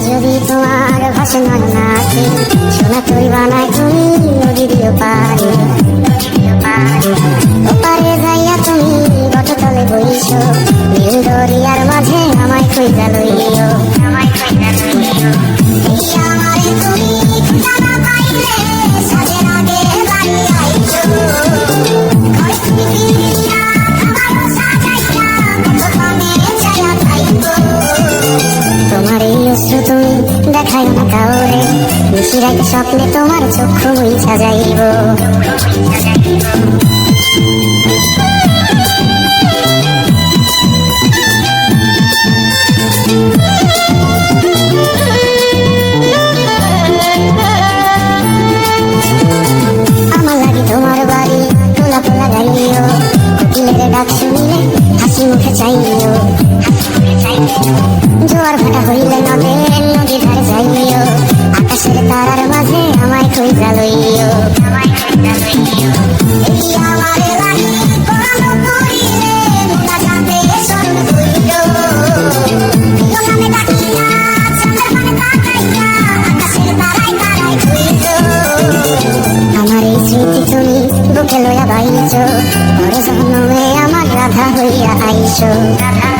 যদি তোমার ভাষে নয় নাকি সোনা তুই বানাই তুমি নদী দিও পারে ওপারে যাইয়া তুমি গত তলে বইছো নীল দরিয়ার মাঝে আমায় খুঁজা লইও দেখাই না কাউরে। নিশিরাই স্বপ্নে তোমার চক্ষু মুইছা যাইব ডাক শুনিলে হাসি মুখে চাইও। জোয়ার ভাটা হইলে নদের আমায় কই আমায় কই জালইও এই আমার লাগি কোরানো করিলে মোনা যাতে স্বর্ণ হইল তোমাকে ডাকিয়া চন্দ্রের পানে তাকাইয়া আকাশের তারায় তারায় হইল আমার এই স্মৃতি তুমি বুকে লইয়া বাইছ, পরে জন্মে আমার রাধা হইয়া আইছো। রাধা